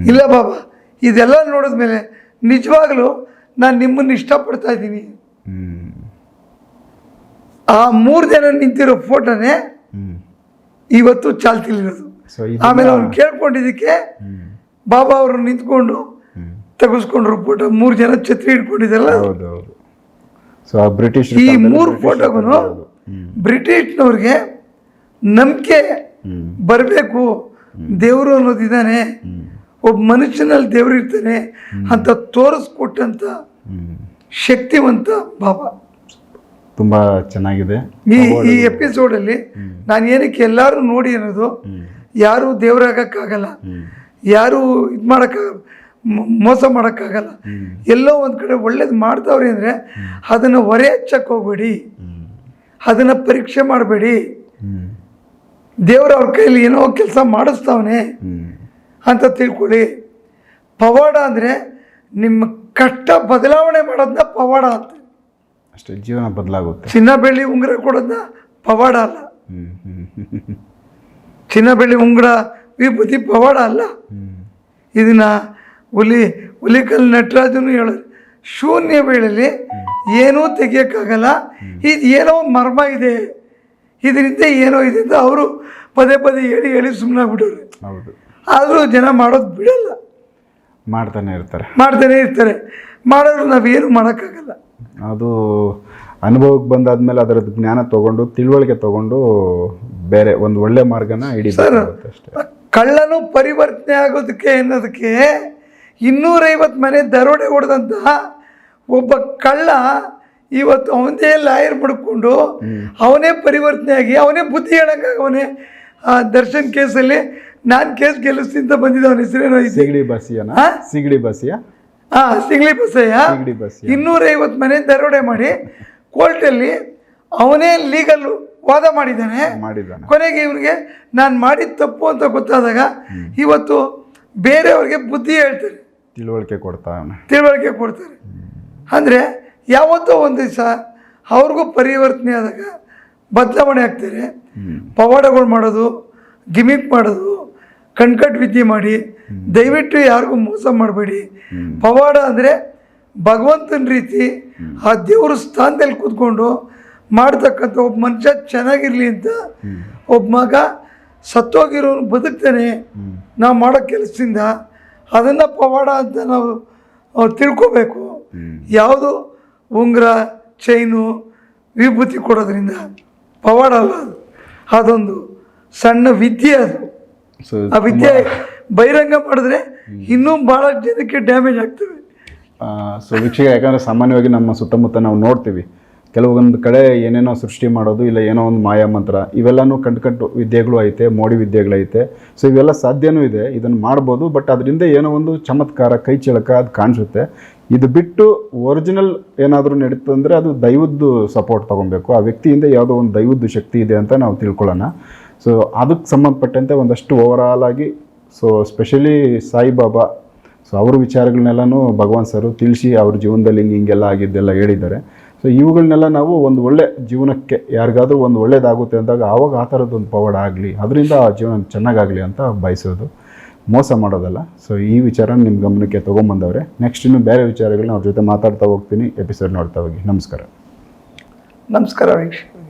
ಇಲ್ಲ ಬಾಬಾ ಇದೆಲ್ಲ ನೋಡಿದ್ಮೇಲೆ ನಿಜವಾಗ್ಲೂ ನಾನು ನಿಮ್ಮನ್ನು ಇಷ್ಟಪಡ್ತಾ ಇದ್ದೀನಿ. ಆ ಮೂರು ಜನ ನಿಂತಿರೋ ಫೋಟೋನೇ ಇವತ್ತು ಚಾಲ್ತಿಲಿರೋದು ಆಮೇಲೆ ಅವ್ನು ಕೇಳ್ಕೊಂಡಿದ್ದಕ್ಕೆ ಬಾಬಾ ಅವರು ನಿಂತ್ಕೊಂಡು ತೆಗೆಸ್ಕೊಂಡ್ರು ಫೋಟೋ ಮೂರು ಜನ ಛತ್ರಿ ಹಿಡ್ಕೊಂಡಿದ್ದಲ್ಲ ಬ್ರಿಟಿಷ್ ಈ ಮೂರು ಫೋಟೋಗೂ ಬ್ರಿಟಿಷ್ನವ್ರಿಗೆ ನಂಬಿಕೆ ಬರಬೇಕು. ದೇವರು ಅನ್ನೋದಿದ್ದಾನೆ ಒಬ್ಬ ಮನುಷ್ಯನಲ್ಲಿ ದೇವರು ಇರ್ತಾನೆ ಅಂತ ತೋರಿಸ್ಕೊಟ್ಟಂತ ಹ್ಮ್. ಶಕ್ತಿವಂತ ಬಾಬಾ. ತುಂಬಾ ಚೆನ್ನಾಗಿದೆ. ಈ ಈ ಎಪಿಸೋಡಲ್ಲಿ ನಾನು ಏನಕ್ಕೆ ಎಲ್ಲರೂ ನೋಡಿ ಅನ್ನೋದು ಯಾರು ದೇವರಾಗಕ್ಕಾಗಲ್ಲ ಯಾರು ಇದು ಮಾಡೋಕ್ಕ ಮೋಸ ಮಾಡೋಕ್ಕಾಗಲ್ಲ. ಎಲ್ಲೋ ಒಂದು ಕಡೆ ಒಳ್ಳೇದು ಮಾಡ್ತಾವ್ರಿ ಅಂದರೆ ಅದನ್ನು ಹೊರೆ ಹಚ್ಚಕ್ಕೆ ಹೋಗ್ಬೇಡಿ. ಅದನ್ನು ಪರೀಕ್ಷೆ ಮಾಡಬೇಡಿ. ದೇವ್ರ ದೇವರು ಅವ್ರ ಕೈಯಲ್ಲಿ ಏನೋ ಕೆಲಸ ಮಾಡಿಸ್ತಾವನೆ ಅಂತ ತಿಳ್ಕೊಳ್ಳಿ. ಪವಾಡ ಅಂದರೆ ನಿಮ್ಮ ಕಷ್ಟ ಬದಲಾವಣೆ ಮಾಡೋದನ್ನ ಪವಾಡ ಅಂತ. ಅಷ್ಟೇ ಜೀವನ ಬದಲಾಗುತ್ತೆ. ಚಿನ್ನ ಬೆಳ್ಳಿ ಉಂಗುರ ಕೊಡೋದನ್ನ ಪವಾಡ ಅಲ್ಲ. ಚಿನ್ನ ಬೆಳ್ಳಿ ಉಂಗುರ ವಿಭೂತಿ ಪವಾಡ ಅಲ್ಲ. ಇದನ್ನ ಹುಲಿ ಹುಲಿಕಲ್ ನಟರಾಜನು ಹೇಳೋದು. ಶೂನ್ಯ ವೇಳೆಯಲ್ಲಿ ಏನೂ ತೆಗಿಯೋಕ್ಕಾಗಲ್ಲ. ಇದು ಏನೋ ಮರ್ಮ ಇದೆ. ಇದರಿಂದ ಏನೋ ಇದೆ ಅಂತ ಅವರು ಪದೇ ಪದೇ ಹೇಳಿ ಹೇಳಿ ಬಿಡೋರು ಹೌದು. ಆದರೂ ಜನ ಮಾಡೋದು ಬಿಡಲ್ಲ. ಮಾಡ್ತಾನೆ ಇರ್ತಾರೆ. ಮಾಡ್ತಾನೆ ಇರ್ತಾರೆ. ಮಾಡೋರು ನಾವೇನು ಮಾಡೋಕ್ಕಾಗಲ್ಲ. ಅದು ಅನುಭವಕ್ಕೆ ಬಂದಾದ್ಮೇಲೆ ಅದರದ್ದು ಜ್ಞಾನ ತಗೊಂಡು ತಿಳುವಳಿಕೆ ತಗೊಂಡು ಬೇರೆ ಒಂದು ಒಳ್ಳೆ ಮಾರ್ಗನ ಹಿಡಿಬೇಕಾಗುತ್ತೆ ಅಷ್ಟೇ. ಕಳ್ಳನು ಪರಿವರ್ತನೆ ಆಗೋದಕ್ಕೆ ಅನ್ನೋದಕ್ಕೆ ಇನ್ನೂರೈವತ್ತು ಮನೆ ದರೋಡೆ ಹೊಡೆದಂತಹ ಒಬ್ಬ ಕಳ್ಳ ಇವತ್ತು ಅವನದೇ ಲಾಯರ್ ಪಡ್ಕೊಂಡು ಅವನೇ ಪರಿವರ್ತನೆ ಆಗಿ ಅವನೇ ಬುದ್ಧಿ ಹೇಳೋಕ್ಕಾಗವನೇ ಆ ದರ್ಶನ್ ಕೇಸಲ್ಲಿ ನಾನು ಕೇಸ್ ಗೆಲ್ಲಿಸ್ತಿಂತ ಬಂದಿದ್ದ ಅವನ ಹೆಸರೇನೋ? ಸಿಗಡಿ ಬಸಿಯನ? ಸಿಗಡಿ ಬಸಿಯ? ಹಾಂ ಸಿಂಗ್ಲಿ ಬಸಯ್ಯ ಸಿಗಡಿ ಬಸಯ್ಯ. ಇನ್ನೂರೈವತ್ತು ಮನೆ ದರೋಡೆ ಮಾಡಿ ಕೋರ್ಟಲ್ಲಿ ಅವನೇ ಲೀಗಲ್ ವಾದ ಮಾಡಿದ್ದಾನೆ. ಮಾಡಿದ್ದಾನೆ. ಕೊನೆಗೆ ಇವ್ರಿಗೆ ನಾನು ಮಾಡಿದ ತಪ್ಪು ಅಂತ ಗೊತ್ತಾದಾಗ ಇವತ್ತು ಬೇರೆಯವ್ರಿಗೆ ಬುದ್ಧಿ ಹೇಳ್ತಾರೆ. ತಿಳುವಳಿಕೆ ಕೊಡ್ತಾನೆ ತಿಳುವಳಿಕೆ ಕೊಡ್ತಾರೆ. ಅಂದರೆ ಯಾವತ್ತೋ ಒಂದು ದಿವಸ ಅವ್ರಿಗೂ ಪರಿವರ್ತನೆ ಆದಾಗ ಬದಲಾವಣೆ ಆಗ್ತಾರೆ. ಪವಾಡಗಳು ಮಾಡೋದು ಗಿಮಿಕ್ ಮಾಡೋದು ಕಣ್ಕಟ್ ವಿದ್ಯೆ ಮಾಡಿ ದಯವಿಟ್ಟು ಯಾರಿಗೂ ಮೋಸ ಮಾಡಬೇಡಿ. ಪವಾಡ ಅಂದರೆ ಭಗವಂತನ ರೀತಿ ಆ ದೇವ್ರ ಸ್ಥಾನದಲ್ಲಿ ಕೂತ್ಕೊಂಡು ಮಾಡ್ತಕ್ಕಂಥ ಒಬ್ಬ ಮನುಷ್ಯ ಚೆನ್ನಾಗಿರಲಿ ಅಂತ ಒಬ್ಬ ಮಗ ಸತ್ತೋಗಿರೋ ಬದುಕ್ತಾನೆ. ನಾವು ಮಾಡೋ ಕೆಲಸದಿಂದ ಅದನ್ನು ಪವಾಡ ಅಂತ ನಾವು ತಿಳ್ಕೋಬೇಕು. ಯಾವುದು ಉಂಗುರ ಚೈನು ವಿಭೂತಿ ಕೊಡೋದ್ರಿಂದ ಪವಾಡ ಅಲ್ಲ ಅದು. ಅದೊಂದು ಸಣ್ಣ ವಿದ್ಯೆ ಅದು. ಆ ವಿದ್ಯೆ ಬಹಿರಂಗ ಮಾಡಿದ್ರೆ ಇನ್ನೂ ಭಾಳ ಜನಕ್ಕೆ ಡ್ಯಾಮೇಜ್ ಆಗ್ತವೆ ಸೊ ವೀಕ್ಷಕ ಯಾಕಂದರೆ ಸಾಮಾನ್ಯವಾಗಿ ನಮ್ಮ ಸುತ್ತಮುತ್ತ ನಾವು ನೋಡ್ತೀವಿ. ಕೆಲವೊಂದು ಕಡೆ ಏನೇನೋ ಸೃಷ್ಟಿ ಮಾಡೋದು ಇಲ್ಲ ಏನೋ ಒಂದು ಮಾಯಾ ಮಂತ್ರ, ಇವೆಲ್ಲನೂ ಕಂಡು ಕಂಡು ವಿದ್ಯೆಗಳು ಐತೆ, ಮೋಡಿ ವಿದ್ಯೆಗಳೈತೆ ಸೊ ಇವೆಲ್ಲ ಸಾಧ್ಯನೂ ಇದೆ, ಇದನ್ನು ಮಾಡ್ಬೋದು ಬಟ್ ಅದರಿಂದ ಏನೋ ಒಂದು ಚಮತ್ಕಾರ, ಕೈ ಚಳಕ ಅದು ಕಾಣಿಸುತ್ತೆ. ಇದು ಬಿಟ್ಟು ಒರಿಜಿನಲ್ ಏನಾದರೂ ನಡೀತಂದರೆ ಅದು ದೈವದ್ದು ಸಪೋರ್ಟ್ ತೊಗೊಬೇಕು ಆ ವ್ಯಕ್ತಿಯಿಂದ ಯಾವುದೋ ಒಂದು ದೈವದ್ದು ಶಕ್ತಿ ಇದೆ ಅಂತ ನಾವು ತಿಳ್ಕೊಳ್ಳೋಣ. ಸೊ ಅದಕ್ಕೆ ಸಂಬಂಧಪಟ್ಟಂತೆ ಒಂದಷ್ಟು ಓವರಾಲ್ ಆಗಿ ಸೊ ಸ್ಪೆಷಲಿ ಸಾಯಿಬಾಬಾ ಸೊ ಅವ್ರ ವಿಚಾರಗಳನ್ನೆಲ್ಲನೂ ಭಗವಾನ್ ಸರು ತಿಳಿಸಿ ಅವ್ರ ಜೀವನದಲ್ಲಿ ಹಿಂಗೆ ಹಿಂಗೆಲ್ಲ ಆಗಿದ್ದೆಲ್ಲ ಹೇಳಿದ್ದಾರೆ. ಸೊ ಇವುಗಳನ್ನೆಲ್ಲ ನಾವು ಒಂದು ಒಳ್ಳೆ ಜೀವನಕ್ಕೆ ಯಾರಿಗಾದ್ರೂ ಒಂದು ಒಳ್ಳೇದಾಗುತ್ತೆ ಅಂದಾಗ ಆವಾಗ ಆ ಥರದ್ದು ಒಂದು ಪವಾಡ ಆಗಲಿ, ಅದರಿಂದ ಆ ಜೀವನ ಚೆನ್ನಾಗಾಗಲಿ ಅಂತ ಬಯಸೋದು. ಮೋಸ ಮಾಡೋದಲ್ಲ. ಸೊ ಈ ವಿಚಾರ ನಿಮ್ಮ ಗಮನಕ್ಕೆ ತೊಗೊಂಬಂದವ್ರೆ. ನೆಕ್ಸ್ಟ್ ಇನ್ನು ಬೇರೆ ವಿಚಾರಗಳನ್ನ ಅವ್ರ ಜೊತೆ ಮಾತಾಡ್ತಾ ಹೋಗ್ತೀನಿ. ಎಪಿಸೋಡ್ ನೋಡ್ತಾ ಹೋಗಿ. ನಮಸ್ಕಾರ. ನಮಸ್ಕಾರ ವೀಕ್ಷಕರು.